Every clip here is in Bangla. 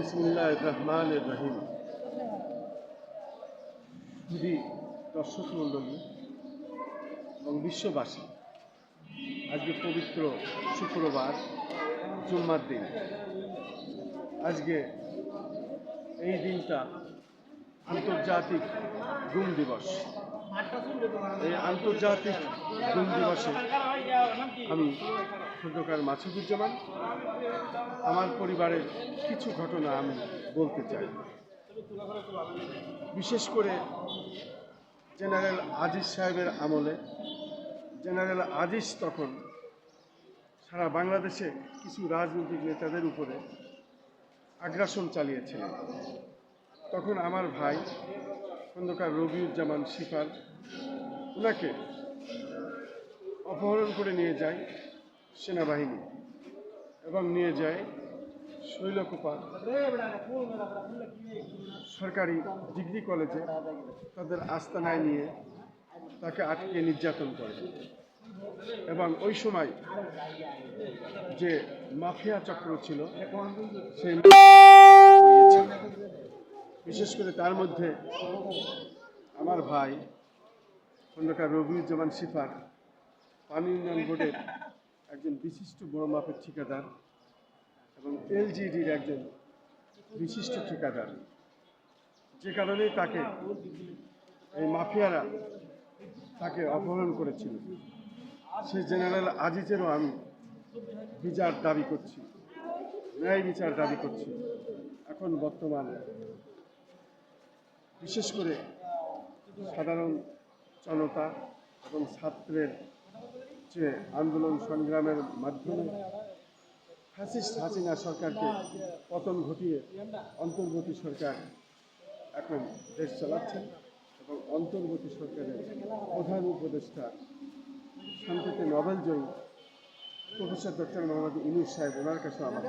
বিসমুল্লাহ রহমান রহিম খুবই দর্শক মণ্ডলী এবং বিশ্ববাসী, আজকে পবিত্র শুক্রবার, জুম্মার দিন। আজকে এই দিনটা আন্তর্জাতিক গুম দিবস। এই আন্তর্জাতিক গুম দিবসে আমি খন্দকার মাসুদুজ্জামান, আমার পরিবারের কিছু ঘটনা আমি বলতে চাই। বিশেষ করে জেনারেল আজিজ সাহেবের আমলে, জেনারেল আজিজ তখন সারা বাংলাদেশে কিছু রাজনৈতিক নেতাদের উপরে আগ্রাসন চালিয়েছিলেন। তখন আমার ভাই খন্দকার রবিউজ্জামান শিফার ওনাকে অপহরণ করে নিয়ে যায় সেনাবাহিনী এবং নিয়ে যায় শৈলকুপা সরকারি ডিগ্রি কলেজে। তাদের আস্তানায় নিয়ে তাকে আটকে নির্যাতন করে। এবং ওই সময় যে মাফিয়া চক্র ছিল, সেই বিশেষ করে তার মধ্যে আমার ভাই, খন্দকার রবিউজ্জামান সিফার পানি উন্নয়ন বোর্ডের একজন বিশিষ্ট বড় মাপের ঠিকাদার এবং এলজিডির একজন বিশিষ্ট ঠিকাদার। যে কারণে তাকে এই মাফিয়ারা তাকে অপহরণ করেছিল। সে জেনারেল আজিজেরও আমি বিচার দাবি করছি, ন্যায় বিচার দাবি করছি। এখন বর্তমানে বিশেষ করে সাধারণ জনতা এবং ছাত্রের যে আন্দোলন সংগ্রামের মাধ্যমে ফ্যাসিস্ট হাসিনা সরকারকে পতন ঘটিয়ে অন্তর্বর্তী সরকার এখন দেশ চালাচ্ছেন এবং অন্তর্বর্তী সরকারের প্রধান উপদেষ্টা শান্তিতে নোবেল জয়ী প্রফেসর ডক্টর মোহাম্মদ ইনুস সাহেব ওনার কাছে আমার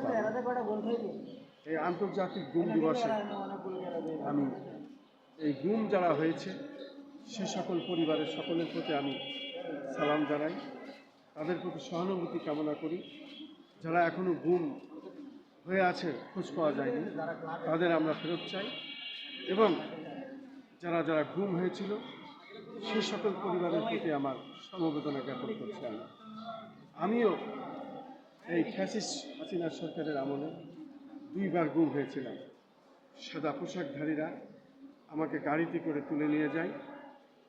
এই আন্তর্জাতিক গুম দিবসে আমি এই গুম যারা হয়েছে, সে সকল পরিবারের সকলের প্রতি আমি সালাম জানাই। তাদের প্রতি সহানুভূতি কামনা করি। যারা এখনও গুম হয়ে আছে, খোঁজ পাওয়া যায়নি, তাদের আমরা ফেরত চাই। এবং যারা যারা গুম হয়েছিল, সে সকল পরিবারের প্রতি আমার সমবেদনা জ্ঞাপন করছি আমি। আমিও এই ফ্যাসিস হাসিনা সরকারের আমলে দুইবার গুম হয়েছিলাম। সাদা পোশাকধারীরা আমাকে গাড়িতে করে তুলে নিয়ে যায়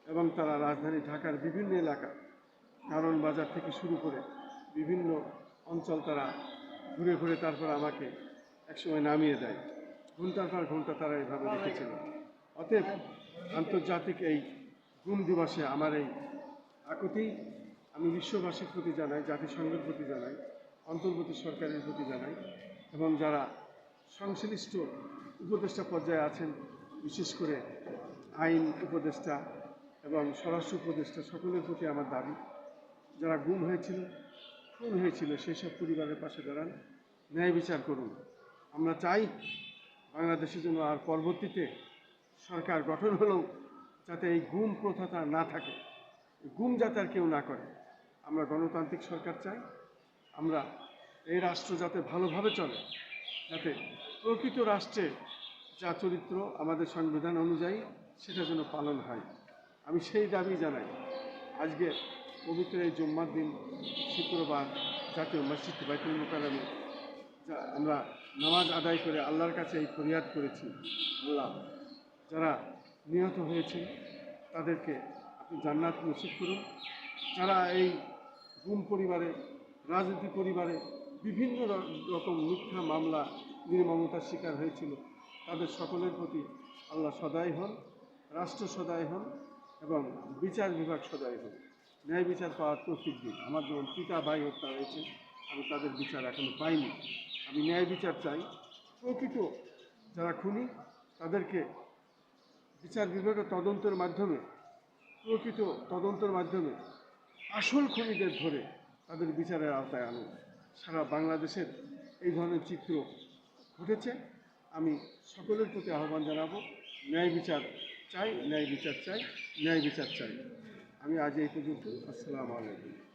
এবং তারা রাজধানী ঢাকার বিভিন্ন এলাকা কারণ বাজার থেকে শুরু করে বিভিন্ন অঞ্চল তারা ঘুরে ঘুরে তারপর আমাকে একসময় নামিয়ে দেয়। ঘণ্টার পর ঘণ্টা তারা এইভাবে রেখেছিল। অতএব আন্তর্জাতিক এই গুম দিবসে আমার এই আকুতি আমি বিশ্ববাসীর প্রতি জানাই, জাতিসংঘের প্রতি জানাই, অন্তর্বর্তী সরকারের প্রতি জানাই এবং যারা সংশ্লিষ্ট উপদেষ্টা পর্যায়ে আছেন বিশেষ করে আইন উপদেষ্টা এবং স্বরাষ্ট্র উপদেষ্টা সকলের প্রতি আমার দাবি। যারা গুম হয়েছিল, খুন হয়েছিল, সেই সব পরিবারের পাশে দাঁড়ান, ন্যায় বিচার করুন। আমরা চাই বাংলাদেশের জন্য আর পরবর্তীতে সরকার গঠন হলেও যাতে এই গুম প্রথাটা না থাকে। গুম যাতে আর কেউ না করে। আমরা গণতান্ত্রিক সরকার চাই। আমরা এই রাষ্ট্র যাতে ভালোভাবে চলে, যাতে প্রকৃত রাষ্ট্রে যা চরিত্র আমাদের সংবিধান অনুযায়ী সেটা যেন পালন হয়। আমি সেই দাবি জানাই। আজকে পবিত্র এই জুম্মার দিন, শুক্রবার, জাতীয় মসজিদ বাইতুল মোকারমে আমরা নামাজ আদায় করে আল্লাহর কাছে এই ফরিয়াদ করেছি। আল্লাহ, যারা নিহত হয়েছে তাদেরকে আপনি জান্নাত নসিব করুন। যারা এই গুম পরিবারে, রাজনীতি পরিবারে বিভিন্ন রকম মিথ্যা মামলা, নির্মমতার শিকার হয়েছিল তাদের সকলের প্রতি আল্লাহ সদাই হন, রাষ্ট্র সদাই হন এবং বিচার বিভাগ সদাই হন ন্যায় বিচার পাওয়ার তৌফিক দিন। আমার যেমন পিতা, ভাই, হত্যা হয়েছে, আমি তাদের বিচার এখনও পাইনি। আমি ন্যায় বিচার চাই। প্রকৃত যারা খুনি, তাদেরকে বিচার বিভাগের তদন্তের মাধ্যমে, প্রকৃত তদন্তের মাধ্যমে আসল খুনিদের ধরে তাদের বিচারের আওতায় আনুন। সারা বাংলাদেশের এই ধরনের চিত্র ঘটেছে। আমি সকলের প্রতি আহ্বান জানাব, ন্যায় বিচার চাই, ন্যায় বিচার চাই, ন্যায় বিচার চাই। আমি আজ এই পর্যন্ত, আসসালামু আলাইকুম।